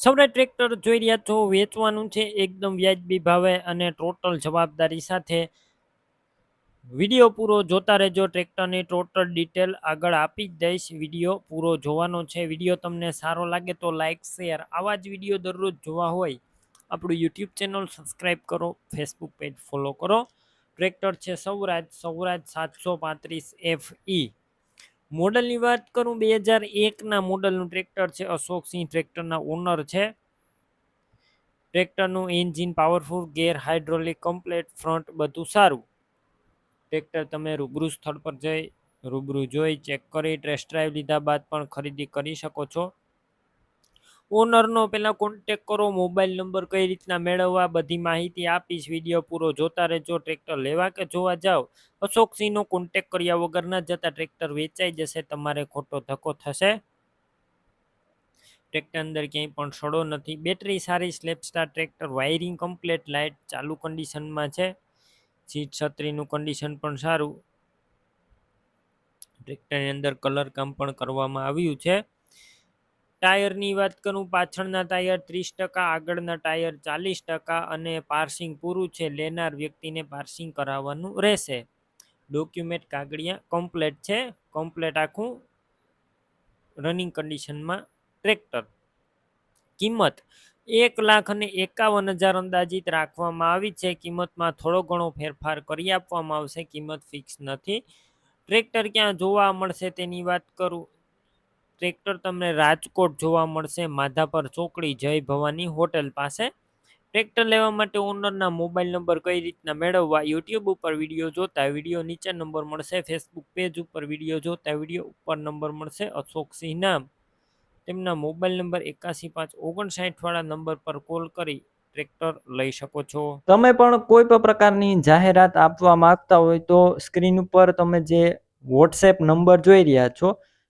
Saurashtra tractor જોઈ રહ્યા છો. વેચવાનું છે એકદમ વ્યાજબી ભાવે અને ટોટલ જવાબદારી સાથે. વીડિયો પૂરો જોતા રહેજો. ટ્રેક્ટરની ટોટલ ડિટેલ આગળ આપી જ દઈશ. વીડિયો પૂરો જોવાનો છે. વીડિયો તમને સારો લાગે તો લાઇક શેર આવા જ વીડિયો દરરોજ જોવા હોય, આપણું યુટ્યુબ ચેનલ સબસ્ક્રાઈબ કરો ફેસબુક પેજ ફોલો કરો. ટ્રેક્ટર છે સૌરાજ સૌરાજ સાતસો પાંત્રીસ એફ ઈ મોડલની વાત કરું, બે હજાર એકના મોડલનું ટ્રેક્ટર છે અશોક સિંહ ટ્રેક્ટરના ઓનર છે. ટ્રેક્ટરનું engine powerful, gear hydraulic, complete, front બધું સારું. ટ્રેક્ટર તમે રૂબરૂ સ્થળ પર જઈ, રૂબરૂ જોઈ, ચેક કરી, ટેસ્ટ ડ્રાઈવ લીધા બાદ પણ ખરીદી કરી શકો છો. ઓનરનો પહેલાં કોન્ટેક કરો મોબાઈલ નંબર કઈ રીતના મેળવવા, બધી માહિતી આપીશ વીડિયો પૂરો જોતા રહેજો ટ્રેક્ટર લેવા કે જોવા જાઓ. અશોકસિંહનો કોન્ટેક કર્યા વગર ન જતા ટ્રેક્ટર વેચાઈ જશે, તમારે ખોટો ધક્કો થશે. ટ્રેક્ટર અંદર ક્યાંય પણ સડો નથી. બેટરી સારી slap star tractor wiring complete light ચાલુ કન્ડિશનમાં છે. સીટ છત્રીનું કન્ડિશન પણ સારું. ટ્રેક્ટરની અંદર કલર કામ પણ કરવામાં આવ્યું છે. ટાયરની વાત કરું, પાછળના ટાયર ત્રીસ ટકા, આગળના ટાયર ચાલીસ ટકા અને પાર્સિંગ પૂરું છે, લેનાર વ્યક્તિને પાર્સિંગ કરાવવાનું રહેશે. ડોક્યુમેન્ટ કાગળિયા કમ્પ્લેટ છે, કમ્પ્લેટ આખું રનિંગ કન્ડિશનમાં ટ્રેક્ટર. કિંમત, એક લાખ અને એકાવન હજાર અંદાજિત રાખવામાં આવી છે, કિંમતમાં થોડો ઘણો ફેરફાર કરી આપવામાં આવશે, કિંમત ફિક્સ નથી. ટ્રેક્ટર ક્યાં જોવા મળશે તેની વાત કરું ટ્રેક્ટર તમને રાજકોટ જોવા મળશે, માધાપર ચોકડી, જય ભવાની હોટેલ પાસે. ટ્રેક્ટર લેવા માટે ઓનરના મોબાઈલ નંબર કઈ રીતના મેળવવા, યુટ્યુબ ઉપર વીડિયો જોતા વીડિયો નીચે નંબર મળશે, ફેસબુક પેજ ઉપર વીડિયો જોતા વીડિયો ઉપર નંબર મળશે, અશોકસિંહ નામ. તેમના મોબાઈલ નંબર એકાસી પાંચ ઓગણસાઠ વાળા નંબર પર કોલ કરી ટ્રેક્ટર લઈ શકો છો. તમે પણ કોઈ પણ પ્રકારની જાહેરાત આપવા માંગતા હોય તો સ્ક્રીન ઉપર તમે જે વોટ્સએપ નંબર જોઈ રહ્યા છો